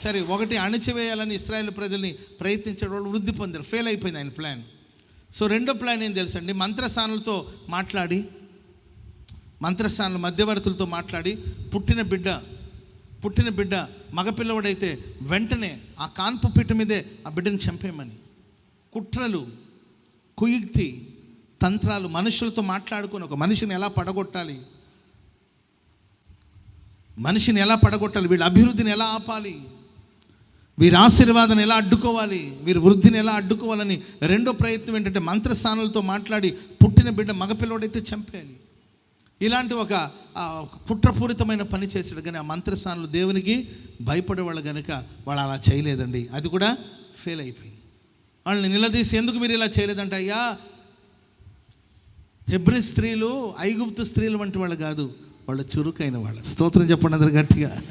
సరే ఒకటి అణిచివేయాలని ఇస్రాయేల్ ప్రజల్ని ప్రయత్నించడం వాళ్ళు వృద్ధి పొందారు. ఫెయిల్ అయిపోయింది ఆయన ప్లాన్. సో రెండో ప్లాన్ ఏం తెలుసండి మంత్రస్థానులతో మాట్లాడి మంత్రస్థానాల మధ్యవర్తులతో మాట్లాడి పుట్టిన బిడ్డ పుట్టిన బిడ్డ మగపిల్లవాడైతే వెంటనే ఆ కాన్పు పీట మీదే ఆ బిడ్డను చంపేయమని. కుట్రలు కుయుక్తి తంత్రాలు మనుషులతో మాట్లాడుకొని ఒక మనిషిని ఎలా పడగొట్టాలి? మనిషిని ఎలా పడగొట్టాలి? వీళ్ళ అభివృద్ధిని ఎలా ఆపాలి? వీరి ఆశీర్వాదాన్ని ఎలా అడ్డుకోవాలి? వీరి వృద్ధిని ఎలా అడ్డుకోవాలని రెండో ప్రయత్నం ఏంటంటే మంత్రస్థానాలతో మాట్లాడి పుట్టిన బిడ్డ మగపిల్లవాడైతే చంపేయాలి. ఇలాంటి ఒక కుట్రపూరితమైన పని చేశాడు. కానీ ఆ మంత్రస్థానాలు దేవునికి భయపడేవాళ్ళు కనుక వాళ్ళు అలా చేయలేదండి. అది కూడా ఫెయిల్ అయిపోయింది. వాళ్ళని నిలదీసి ఎందుకు మీరు ఇలా చేయలేదంటే అయ్యా హెబ్రి స్త్రీలు ఐగుప్తు స్త్రీలు వంటి వాళ్ళు కాదు. వాళ్ళు చురుకైన వాళ్ళు. స్తోత్రం చెప్పండి అందరు గట్టిగా.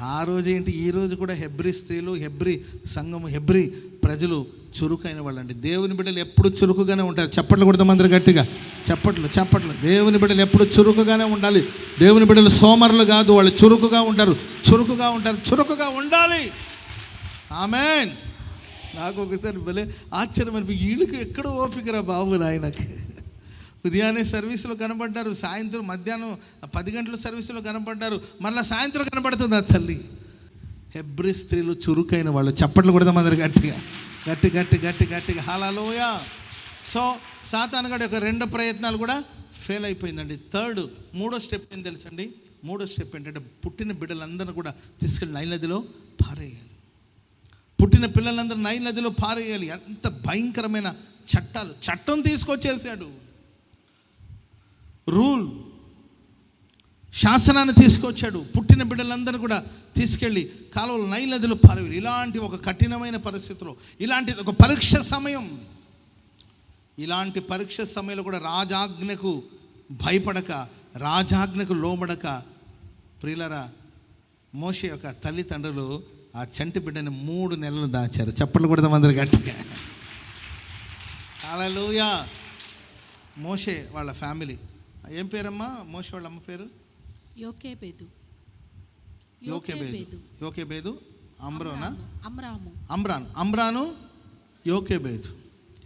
ఆ రోజు ఏంటి? ఈ రోజు కూడా హెబ్రి స్త్రీలు హెబ్రి సంఘము హెబ్రి ప్రజలు చురుకైన వాళ్ళండి. దేవుని బిడ్డలు ఎప్పుడు చురుకుగానే ఉంటారు. చప్పట్లు కొడతాం అందరు గట్టిగా. చప్పట్లు చప్పట్లు. దేవుని బిడ్డలు ఎప్పుడు చురుకుగానే ఉండాలి. దేవుని బిడ్డలు సోమరులు కాదు. వాళ్ళు చురుకుగా ఉంటారు. చురుకుగా ఉంటారు. చురుకుగా ఉండాలి. ఆమెన్. నాకు ఒకసారి భలే ఆశ్చర్యం అనిపి వీళ్ళకి ఎక్కడ ఓపికరా బాబు నాయనకి. ఉదయాన్నే సర్వీసులో కనబడ్డారు సాయంత్రం మధ్యాహ్నం పది గంటల సర్వీసులో కనబడ్డారు మళ్ళీ సాయంత్రం కనబడుతుంది ఆ తల్లి? హెబ్రి స్త్రీలు చురుకైన వాళ్ళు. చప్పట్లు కొడదాం అందరు గట్టిగా. గట్టి గట్టి గట్టి గట్టిగా. హాలలోయా సో సాతానగడి యొక్క రెండు ప్రయత్నాలు కూడా ఫెయిల్ అయిపోయిందండి. థర్డ్ మూడో స్టెప్ ఏం తెలుసండి? మూడో స్టెప్ ఏంటంటే పుట్టిన బిడ్డలందరినీ కూడా తీసుకెళ్ళి నైల్ నదిలో పారేయాలి. పుట్టిన పిల్లలందరూ నైల్ నదిలో పారేయాలి. ఎంత భయంకరమైన చట్టాలు. చట్టం తీసుకొచ్చేసాడు. రూల్. శాసనాన్ని తీసుకొచ్చాడు. పుట్టిన బిడ్డలందరూ కూడా తీసుకెళ్ళి కాలువలు నైల్ నదిలో పారేయాలి ఇలాంటి ఒక కఠినమైన పరిస్థితిలో ఇలాంటి ఒక పరీక్ష సమయం ఇలాంటి పరీక్ష సమయంలో కూడా రాజాజ్ఞకు భయపడక రాజాజ్ఞకు లోబడక ప్రియులరా మోషే యొక్క తల్లిదండ్రులు ఆ చంటి బిడ్డని మూడు నెలలు దాచారు. చప్పట్లు కొడదాం అందరు గట్టిగా. హల్లెలూయా. మోషే వాళ్ళ ఫ్యామిలీ. ఏం పేరమ్మా? మోషే వాళ్ళ అమ్మ పేరు? యోకేబేదు. యోకేబేదు. యోకేబేదు. అమ్రోనా. అమ్రాము. అమ్రాన్ అమ్రాను యోకేబేదు.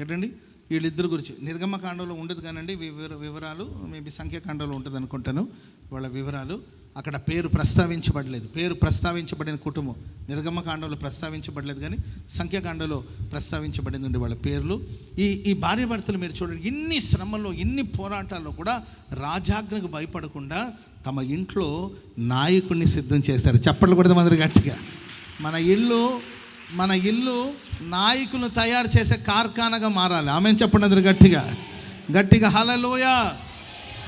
ఏంటండి? వీళ్ళిద్దరు గురించి. నిర్గమకాండంలో ఉండదు కానండి వివర వివరాలు మేబీ సంఖ్యాకాండంలో ఉంటుంది అనుకుంటాను వాళ్ళ వివరాలు. అక్కడ పేరు ప్రస్తావించబడలేదు. పేరు ప్రస్తావించబడిన కుటుంబం నిర్గమకాండంలో ప్రస్తావించబడలేదు కానీ సంఖ్యాకాండంలో ప్రస్తావించబడిందండి వాళ్ళ పేర్లు. ఈ ఈ భార్య భర్తలు మీరు చూడండి ఇన్ని శ్రమల్లో ఇన్ని పోరాటాల్లో కూడా రాజాజ్ఞకు భయపడకుండా తమ ఇంట్లో నాయకుడిని సిద్ధం చేశారు. చప్పట్లు కూడా అందరు గట్టిగా. మన ఇల్లు మన ఇల్లు నాయకులను తయారు చేసే కార్ఖానగా మారాలి. ఆమె చెప్పండి అందరు గట్టిగా. గట్టిగా హలలోయ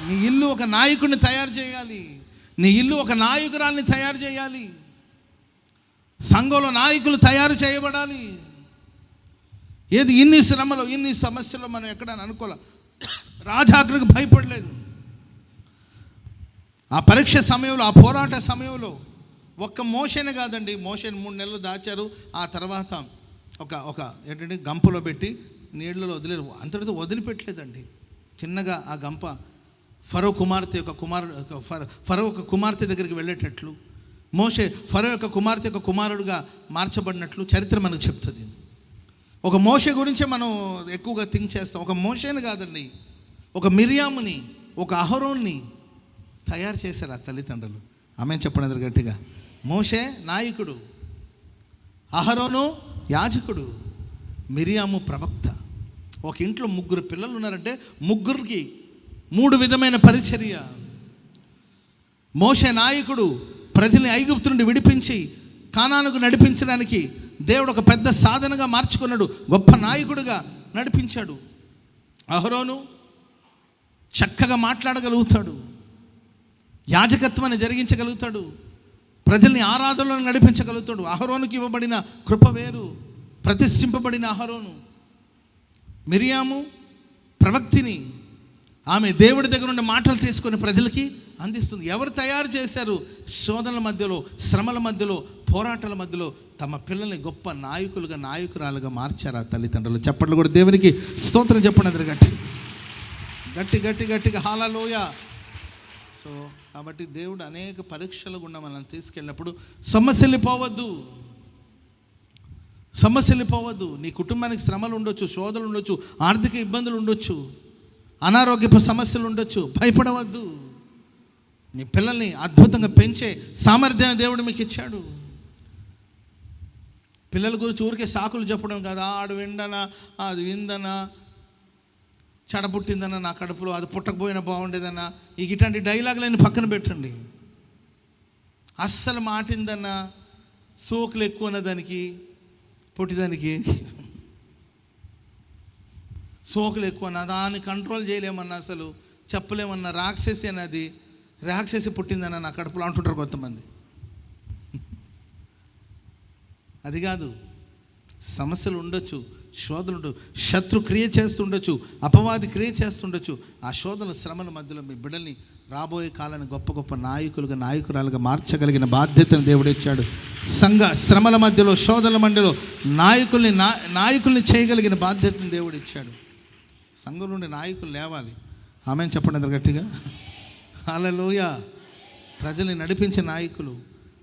నీ ఇల్లు ఒక నాయకుడిని తయారు చేయాలి. నీ ఇల్లు ఒక నాయకురాల్ని తయారు చేయాలి. సంఘంలో నాయకులు తయారు చేయబడాలి. ఏది ఇన్ని శ్రమలు ఇన్ని సమస్యలు మనం ఎక్కడని అనుకోలే రాజాగ్రకు భయపడలేదు. ఆ పరీక్ష సమయంలో ఆ పోరాట సమయంలో ఒక్క మోషన్ కాదండి మోషన్ మూడు నెలలు దాచారు. ఆ తర్వాత ఒక ఒక ఏంటంటే గంపలో పెట్టి నీళ్ళలో వదిలేరు. అంతటితో వదిలిపెట్టలేదండి. చిన్నగా ఆ గంప ఫరో కుమార్తె యొక్క కుమారు ఫర- ఫరో ఒక కుమార్తె దగ్గరికి వెళ్ళేటట్లు మోషే ఫరో యొక్క కుమార్తె యొక్క కుమారుడుగా మార్చబడినట్లు చరిత్ర మనకు చెప్తుంది. ఒక మోసే గురించే మనం ఎక్కువగా థింక్ చేస్తాం. ఒక మోషేని కాదండి ఒక మిరియాముని ఒక అహరోన్ని తయారు చేశారు ఆ తల్లిదండ్రులు. ఆమె చెప్పండి అందరు గట్టిగా? మోషే నాయకుడు అహరోను యాజకుడు మిరియాము ప్రవక్త. ఒక ఇంట్లో ముగ్గురు పిల్లలు ఉన్నారంటే ముగ్గురికి మూడు విధమైన పరిచర్య. మోషే నాయకుడు ప్రజల్ని ఐగుప్తు నుండి విడిపించి కానానుకు నడిపించడానికి దేవుడు ఒక పెద్ద సాధనగా మార్చుకున్నాడు. గొప్ప నాయకుడిగా నడిపించాడు. అహరోను చక్కగా మాట్లాడగలుగుతాడు. యాజకత్వాన్ని జరిగించగలుగుతాడు. ప్రజల్ని ఆరాధనలో నడిపించగలుగుతాడు. అహరోనుకి ఇవ్వబడిన కృప వేరు. ప్రతిష్ఠింపబడిన అహరోను. మిరియాము ప్రవక్తిని ఆమె దేవుడి దగ్గర నుండి మాటలు తీసుకొని ప్రజలకి అందిస్తుంది. ఎవరు తయారు చేశారు? శోధనల మధ్యలో శ్రమల మధ్యలో పోరాటాల మధ్యలో తమ పిల్లల్ని గొప్ప నాయకులుగా నాయకురాలుగా మార్చారు ఆ తల్లిదండ్రులు? చెప్పట్లు కూడా దేవునికి స్తోత్రం చెప్పండి అందరు గట్టి. గట్టి గట్టి గట్టిగా. హాలలోయ సో కాబట్టి దేవుడు అనేక పరీక్షల గుండా మనల్ని తీసుకెళ్ళినప్పుడు సమస్యలు పోవద్దు. సమస్యలు పోవద్దు. నీ కుటుంబానికి శ్రమలు ఉండొచ్చు శోధలు ఉండొచ్చు ఆర్థిక ఇబ్బందులు ఉండొచ్చు. అనారోగ్యపు సమస్యలు ఉండొచ్చు భయపడవద్దు. నీ పిల్లల్ని అద్భుతంగా పెంచే సామర్థ్యాన్ని దేవుడు మీకు ఇచ్చాడు. పిల్లల గురించి ఊరికే సాకులు చెప్పడం కదా ఆడు విండనా అది విందనా చెడబుట్టిందన్న నా కడుపులో అది పుట్టకపోయినా బాగుండేదన్నా ఇక ఇట్లాంటి డైలాగులన్నీ పక్కన పెట్టండి. అస్సలు మాటిందన్న సోకులు ఎక్కువ ఉన్న దానికి పొట్టిదానికి సోకులు ఎక్కువ అన్న దాన్ని కంట్రోల్ చేయలేమన్నా అసలు చెప్పలేమన్నా రాక్షసి అన్నది రాక్షసి పుట్టిందన్న నా కడుపులో అంటుంటారు కొంతమంది. అది కాదు సమస్యలు ఉండొచ్చు శోధనలు ఉండు శత్రు క్రియ చేస్తుండొచ్చు అపవాది క్రియ చేస్తుండొచ్చు ఆ శోధనల శ్రమల మధ్యలో మీ బిడ్డల్ని రాబోయే కాలాన్ని గొప్ప గొప్ప నాయకులుగా నాయకురాలుగా మార్చగలిగిన బాధ్యతను దేవుడు ఇచ్చాడు. సంఘ శ్రమల మధ్యలో శోధనల మధ్యలో నాయకుల్ని నా నాయకుల్ని చేయగలిగిన బాధ్యతను దేవుడు సంఘంలో సంఘం నుండి నాయకులు లేవాలి. ఆమె చెప్పండి అందరు గట్టిగా. అలలోయ ప్రజల్ని నడిపించే నాయకులు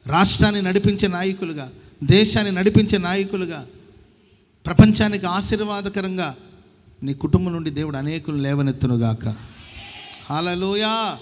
రాష్ట్రాన్ని నడిపించే నాయకులుగా దేశాన్ని నడిపించే నాయకులుగా ప్రపంచానికి ఆశీర్వాదకరంగా నీ కుటుంబం నుండి దేవుడు అనేకులు లేవనెత్తునుగాక. హల్లెలూయా.